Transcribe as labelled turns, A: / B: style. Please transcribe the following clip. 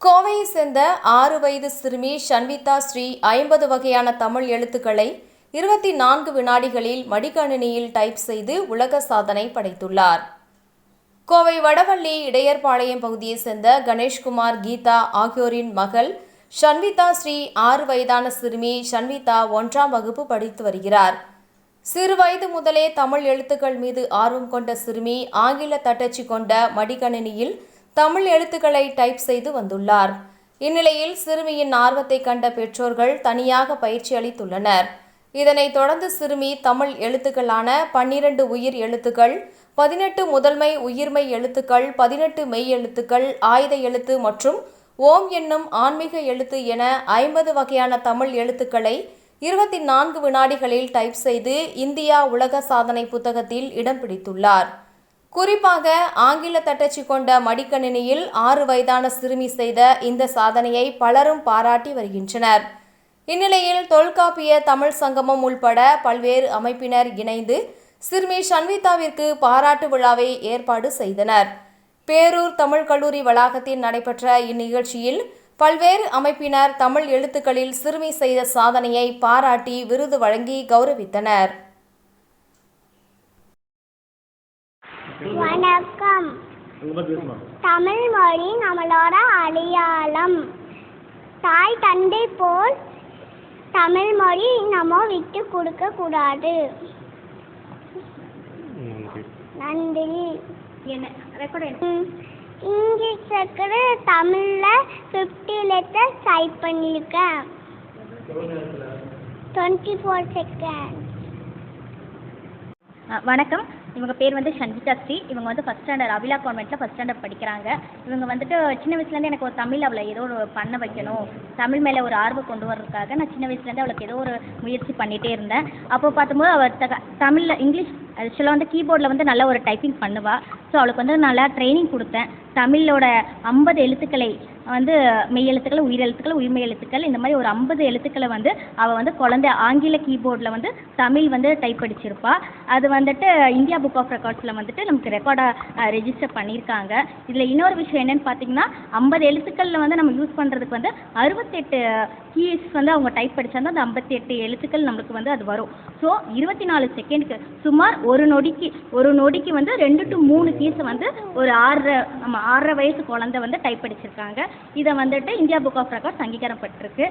A: கோவையை சேர்ந்த ஆறு வயது சிறுமி ஷன்விதா ஸ்ரீ ஐம்பது வகையான தமிழ் எழுத்துக்களை இருபத்தி நான்கு வினாடிகளில் மடிக்கணினியில் டைப் செய்து உலக சாதனை படைத்துள்ளார். கோவை வடவள்ளி இடையர்பாளையம் பகுதியைச் சேர்ந்த கணேஷ்குமார் கீதா ஆகியோரின் மகள் ஷன்விதா ஸ்ரீ ஆறு வயதான சிறுமி ஷன்விதா ஒன்றாம் வகுப்பு படித்து வருகிறார். சிறு வயது முதலே தமிழ் எழுத்துக்கள் மீது ஆர்வம் கொண்ட சிறுமி ஆங்கில தட்டச்சு கொண்ட மடிக்கணினியில் தமிழ் எழுத்துக்களை டைப் செய்து வந்துள்ளார். இந்நிலையில் சிறுமியின் ஆர்வத்தை கண்ட பெற்றோர்கள் தனியாக பயிற்சி அளித்துள்ளனர். இதனைத் தொடர்ந்து சிறுமி தமிழ் எழுத்துக்களான பன்னிரண்டு உயிர் எழுத்துக்கள் பதினெட்டு முதன்மை உயிர்மை எழுத்துக்கள் பதினெட்டு மெய் எழுத்துக்கள் ஆயுத எழுத்து மற்றும் ஓம் என்னும் ஆன்மீக எழுத்து என ஐம்பது வகையான தமிழ் எழுத்துக்களை இருபத்தி நான்கு வினாடிகளில் டைப் செய்து இந்தியா உலக சாதனை புத்தகத்தில் இடம் பிடித்துள்ளார். குறிப்பாக ஆங்கில தட்டச்சு கொண்ட மடிக்கணினியில் ஆறு வயதான சிறுமி செய்த இந்த சாதனையை பலரும் பாராட்டி வருகின்றனர். இந்நிலையில் தொல்காப்பிய தமிழ் சங்கமம் உள்பட பல்வேறு அமைப்பினர் இணைந்து சிறுமி ஷன்விதாவிற்கு பாராட்டு விழாவை ஏற்பாடு செய்தனர். பேரூர் தமிழ் கல்லூரி வளாகத்தில் நடைபெற்ற இந்நிகழ்ச்சியில் பல்வேறு அமைப்பினர் தமிழ் எழுத்துக்களில் சிறுமி செய்த சாதனையை பாராட்டி விருது வழங்கி கௌரவித்தனர்.
B: வணக்கம். தமிழ் மொழி நம்மளோட அடையாளம். தாய் தந்தை போல் தமிழ் மொழி நம்ம விட்டு கொடுக்க கூடாது. நன்றி.
C: என்ன? ரெக்கார்ட்
B: ம். இங்கிலீஷ் இருக்கிற தமிழில் ஃபிஃப்டி லெட்டர் டைப் பண்ணியிருக்கேன். டுவெண்ட்டி ஃபோர் செகண்ட்
C: வணக்கம். இவங்க பேர் வந்து சஞ்சிதா ஸ்ரீ. இவங்க வந்து ஃபஸ்ட் ஸ்டாண்டர்ட் அபிலா கான்வெண்ட்டில் ஃபஸ்ட் ஸ்டாண்டர்ட் படிக்கிறாங்க. இவங்க வந்துட்டு சின்ன வயசுலேருந்து எனக்கு ஒரு தமிழ் அவளை ஏதோ ஒரு பண்ண வைக்கணும். தமிழ் மேலே ஒரு ஆர்வம் கொண்டு வர்றதுக்காக நான் சின்ன வயசுலேருந்து அவளுக்கு ஏதோ ஒரு முயற்சி பண்ணிகிட்டே இருந்தேன். அப்போ பார்த்தும்போது அவள் த தமிழில் இங்கிலீஷ் ஆக்சுவலாக வந்து கீபோர்டில் வந்து நல்ல ஒரு டைப்பிங் பண்ணுவாள் ஸோ அவளுக்கு வந்து நல்லா ட்ரைனிங் கொடுத்தேன். தமிழோட ஐம்பது எழுத்துக்களை வந்து மெய் எழுத்துக்கள் உயிர் எழுத்துக்கள் உயிர்மெய் எழுத்துக்கள் இந்த மாதிரி ஒரு ஐம்பது எழுத்துக்களை வந்து அவள் வந்து குழந்தை ஆங்கில கீபோர்டில் வந்து தமிழ் வந்து டைப் அடிச்சிருப்பா. அது வந்துட்டு இந்தியா புக் ஆஃப் ரெக்கார்ட்ஸில் வந்துட்டு நமக்கு ரெக்கார்டாக ரெஜிஸ்டர் பண்ணியிருக்காங்க இதில் இன்னொரு விஷயம் என்னென்னு பார்த்தீங்கன்னா ஐம்பது எழுத்துக்களில் வந்து நம்ம யூஸ் பண்ணுறதுக்கு வந்து அறுபத்தெட்டு கீஸ் வந்து அவங்க டைப் படித்தாங்க அந்த ஐம்பத்தி எட்டு எழுத்துக்கள் நம்மளுக்கு வந்து அது வரும். ஸோ இருபத்தி நாலு செகண்டுக்கு சுமார் ஒரு நொடிக்கு ஒரு நொடிக்கு வந்து ரெண்டு டு மூணு கீஸை வந்து ஒரு ஆறு நம்ம ஆறரை வயசு குழந்தை வந்து டைப் அடிச்சிருக்காங்க இதை வந்துட்டு இந்தியா புக் ஆஃப் ரெக்கார்ட்ஸ் அங்கீகாரம் பட்டிருக்கு